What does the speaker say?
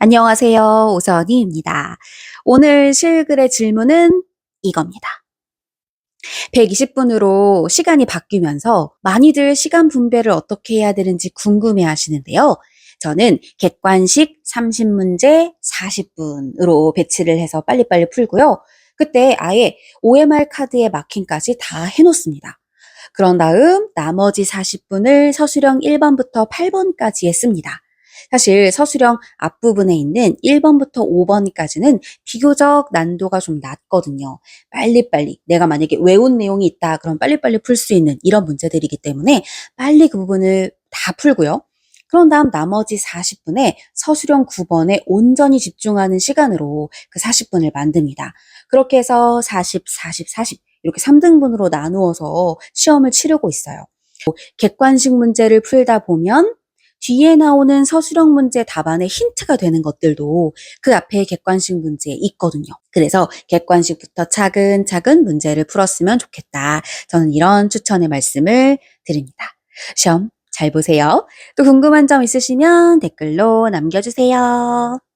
안녕하세요. 오선희입니다. 오늘 실글의 질문은 이겁니다. 120분으로 시간이 바뀌면서 많이들 시간 분배를 어떻게 해야 되는지 궁금해 하시는데요. 저는 객관식 30문제 40분으로 배치를 해서 빨리빨리 풀고요. 그때 아예 OMR 카드에 마킹까지 다 해놓습니다. 그런 다음 나머지 40분을 서술형 1번부터 8번까지 했습니다. 사실 서술형 앞부분에 있는 1번부터 5번까지는 비교적 난도가 좀 낮거든요. 빨리빨리 내가 만약에 외운 내용이 있다 그럼 빨리빨리 풀 수 있는 이런 문제들이기 때문에 빨리 그 부분을 다 풀고요. 그런 다음 나머지 40분에 서술형 9번에 온전히 집중하는 시간으로 그 40분을 만듭니다. 그렇게 해서 40, 40, 40 이렇게 3등분으로 나누어서 시험을 치르고 있어요. 객관식 문제를 풀다 보면 뒤에 나오는 서술형 문제 답안에 힌트가 되는 것들도 그 앞에 객관식 문제에 있거든요. 그래서 객관식부터 차근차근 문제를 풀었으면 좋겠다. 저는 이런 추천의 말씀을 드립니다. 시험 잘 보세요. 또 궁금한 점 있으시면 댓글로 남겨주세요.